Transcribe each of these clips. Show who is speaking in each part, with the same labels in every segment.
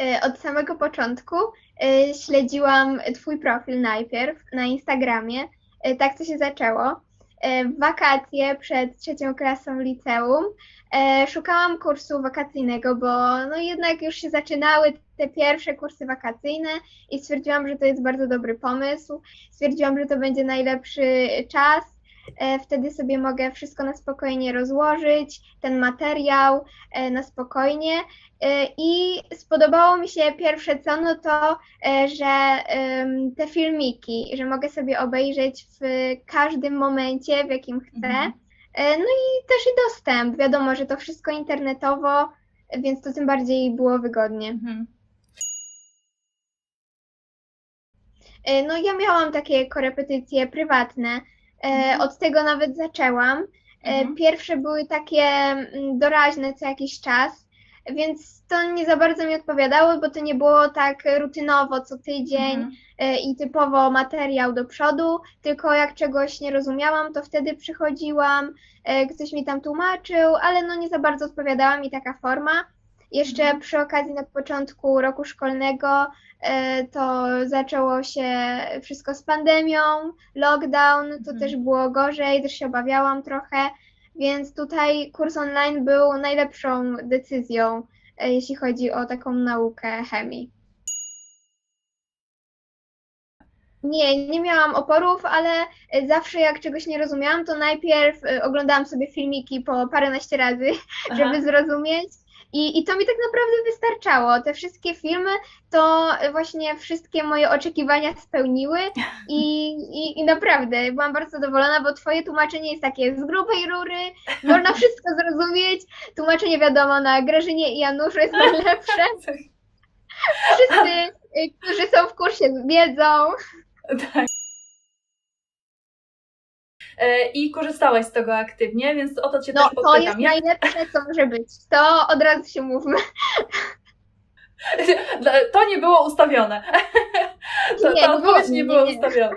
Speaker 1: e, od samego początku e, śledziłam Twój profil najpierw na Instagramie. E, Tak to się zaczęło. W wakacje przed trzecią klasą liceum szukałam kursu wakacyjnego, bo no jednak już się zaczynały te pierwsze kursy wakacyjne i stwierdziłam, że to jest bardzo dobry pomysł. Stwierdziłam, że to będzie najlepszy czas. E, Wtedy sobie mogę wszystko na spokojnie rozłożyć, ten materiał e, na spokojnie. E, I spodobało mi się pierwsze co, no to, że te filmiki, że mogę sobie obejrzeć w każdym momencie, w jakim chcę.
Speaker 2: Mhm.
Speaker 1: No i też i dostęp. Wiadomo, że to wszystko internetowo, więc to tym bardziej było wygodnie.
Speaker 2: Mhm.
Speaker 1: No ja miałam takie korepetycje prywatne. E,
Speaker 2: Mhm.
Speaker 1: Od tego nawet zaczęłam. E,
Speaker 2: Mhm.
Speaker 1: Pierwsze były takie mm, doraźne co jakiś czas, więc to nie za bardzo mi odpowiadało, bo to nie było tak rutynowo co tydzień
Speaker 2: Mhm.
Speaker 1: e, i typowo materiał do przodu, tylko jak czegoś nie rozumiałam, to wtedy przychodziłam, ktoś mi tam tłumaczył, ale no nie za bardzo odpowiadała mi taka forma. Jeszcze przy okazji na początku roku szkolnego e, to zaczęło się wszystko z pandemią, lockdown, to
Speaker 2: Mhm.
Speaker 1: też było gorzej, też się obawiałam trochę, więc tutaj kurs online był najlepszą decyzją, e, jeśli chodzi o taką naukę chemii. Nie, nie miałam oporów, ale e, zawsze jak czegoś nie rozumiałam, to najpierw oglądałam sobie filmiki po paręnaście razy,
Speaker 2: Aha.
Speaker 1: żeby zrozumieć. I, I to mi tak naprawdę wystarczało. Te wszystkie filmy to właśnie wszystkie moje oczekiwania spełniły i, i, i naprawdę byłam bardzo zadowolona, bo twoje tłumaczenie jest takie z grubej rury, można wszystko zrozumieć. Tłumaczenie wiadomo na Grażynie i Januszu jest najlepsze. Wszyscy, y, którzy są w kursie wiedzą.
Speaker 2: Tak. E, I korzystałaś z tego aktywnie, więc o to Cię
Speaker 1: No
Speaker 2: też
Speaker 1: to
Speaker 2: podpytam.
Speaker 1: jest
Speaker 2: Jak-
Speaker 1: najlepsze, co może być. To od razu się mówmy.
Speaker 2: To nie było ustawione. To,
Speaker 1: Nie,
Speaker 2: ta
Speaker 1: nie
Speaker 2: odpowiedź
Speaker 1: było,
Speaker 2: nie
Speaker 1: nie,
Speaker 2: była
Speaker 1: nie.
Speaker 2: ustawiona.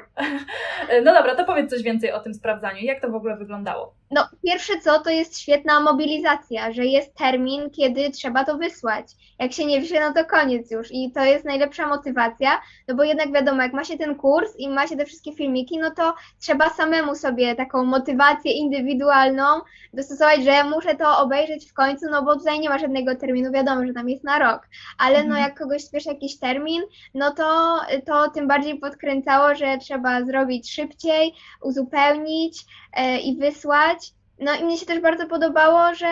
Speaker 2: E, No dobra, to powiedz coś więcej o tym sprawdzaniu. Jak to w ogóle wyglądało?
Speaker 1: No, pierwsze co, to jest świetna mobilizacja, że jest termin, kiedy trzeba to wysłać. Jak się nie wyśle, no to koniec już. I to jest najlepsza motywacja, no bo jednak wiadomo, jak ma się ten kurs i ma się te wszystkie filmiki, no to trzeba samemu sobie taką motywację indywidualną dostosować, że muszę to obejrzeć w końcu, no bo tutaj nie ma żadnego terminu, wiadomo, że tam jest na rok. Ale no
Speaker 2: Mhm.
Speaker 1: jak kogoś spieszy jakiś termin, no to, to tym bardziej podkręcało, że trzeba zrobić szybciej, uzupełnić e, i wysłać. No i mnie się też bardzo podobało, że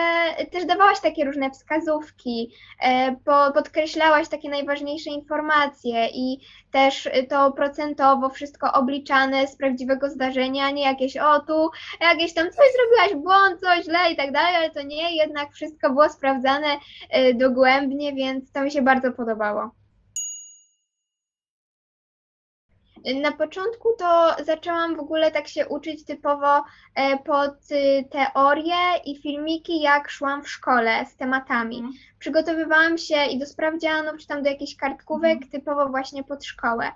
Speaker 1: też dawałaś takie różne wskazówki, e, po, podkreślałaś takie najważniejsze informacje i też to procentowo wszystko obliczane z prawdziwego zdarzenia, nie jakieś o tu, jakieś tam coś zrobiłaś błąd, coś źle i tak dalej, ale to nie, jednak wszystko było sprawdzane e, dogłębnie, więc to mi się bardzo podobało. Na początku to zaczęłam w ogóle tak się uczyć typowo e, pod y, teorię i filmiki, jak szłam w szkole z tematami.
Speaker 2: Mhm.
Speaker 1: Przygotowywałam się i do sprawdzianów, czy tam do jakichś kartkówek,
Speaker 2: Mhm.
Speaker 1: typowo właśnie pod szkołę.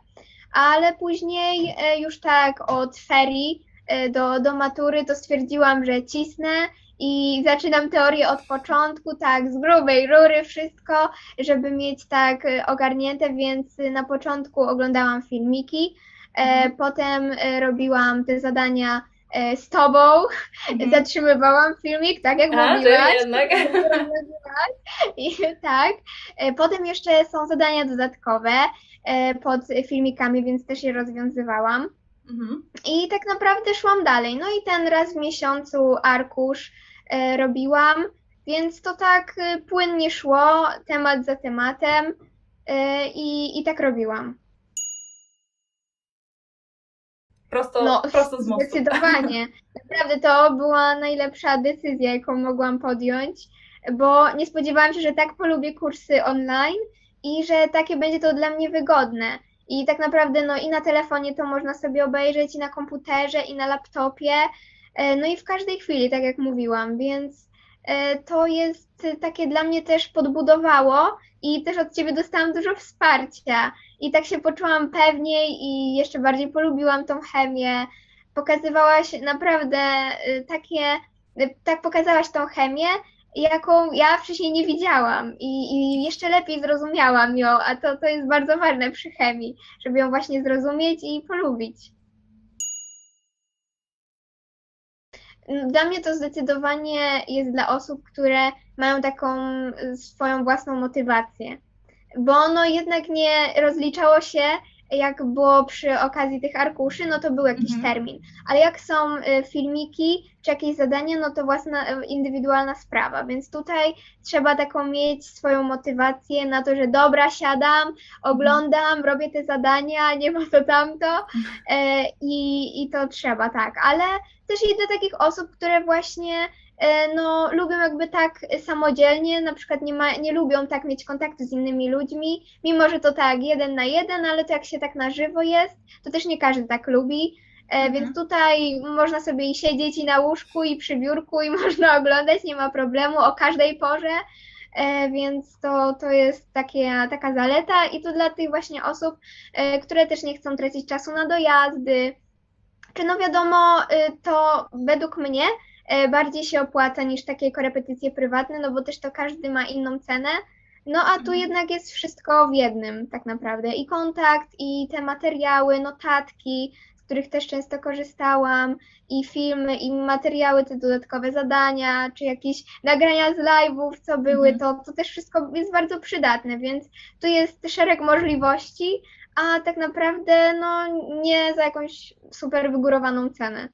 Speaker 1: Ale później e, już tak od ferii e, do, do matury to stwierdziłam, że cisnę i zaczynam teorię od początku, tak z grubej rury wszystko, żeby mieć tak e, ogarnięte, więc na początku oglądałam filmiki, e,
Speaker 2: Mhm.
Speaker 1: potem e, robiłam te zadania e, z tobą,
Speaker 2: Mhm.
Speaker 1: zatrzymywałam filmik, tak jak
Speaker 2: A,
Speaker 1: mówiłaś.
Speaker 2: jednak.
Speaker 1: I tak. E, Potem jeszcze są zadania dodatkowe e, pod filmikami, więc też je rozwiązywałam.
Speaker 2: Mhm.
Speaker 1: I tak naprawdę szłam dalej. No i ten raz w miesiącu arkusz e, robiłam, więc to tak e, płynnie szło, temat za tematem e, i, i tak robiłam.
Speaker 2: Prosto,
Speaker 1: No,
Speaker 2: prosto z mostu.
Speaker 1: zdecydowanie. Naprawdę to była najlepsza decyzja, jaką mogłam podjąć, bo nie spodziewałam się, że tak polubię kursy online i że takie będzie to dla mnie wygodne. I tak naprawdę no i na telefonie to można sobie obejrzeć, i na komputerze, i na laptopie, e, no i w każdej chwili, tak jak mówiłam, więc e, to jest takie dla mnie też podbudowało i też od Ciebie dostałam dużo wsparcia. I tak się poczułam pewniej i jeszcze bardziej polubiłam tą chemię. Pokazywałaś naprawdę y, takie, tak pokazałaś tą chemię jaką ja wcześniej nie widziałam i, i jeszcze lepiej zrozumiałam ją, a to, to jest bardzo ważne przy chemii, żeby ją właśnie zrozumieć i polubić. Dla mnie to zdecydowanie jest dla osób, które mają taką swoją własną motywację, bo no jednak nie rozliczało się, jak było przy okazji tych arkuszy, no to był jakiś
Speaker 2: Mhm.
Speaker 1: termin, ale jak są y, filmiki czy jakieś zadania, no to własna y, indywidualna sprawa, więc tutaj trzeba taką mieć swoją motywację na to, że dobra, siadam, oglądam, robię te zadania, nie ma to tamto. E, i, i to trzeba, tak, ale też i dla takich osób, które właśnie no, lubią jakby tak samodzielnie, na przykład nie, ma, nie lubią tak mieć kontaktu z innymi ludźmi, mimo że to tak jeden na jeden, ale to jak się tak na żywo jest, to też nie każdy tak lubi. E,
Speaker 2: Mhm.
Speaker 1: Więc tutaj można sobie i siedzieć i na łóżku, i przy biurku, i można oglądać, nie ma problemu o każdej porze. E, Więc to, to jest takie, taka zaleta, i to dla tych właśnie osób, e, które też nie chcą tracić czasu na dojazdy, czy no wiadomo, to według mnie bardziej się opłaca niż takie korepetycje prywatne, no bo też to każdy ma inną cenę. No a tu
Speaker 2: Mhm.
Speaker 1: jednak jest wszystko w jednym tak naprawdę. I kontakt, i te materiały, notatki, z których też często korzystałam, i filmy, i materiały, te dodatkowe zadania, czy jakieś nagrania z live'ów, co były,
Speaker 2: Mhm.
Speaker 1: to, to też wszystko jest bardzo przydatne, więc tu jest szereg możliwości, a tak naprawdę no nie za jakąś super wygórowaną cenę.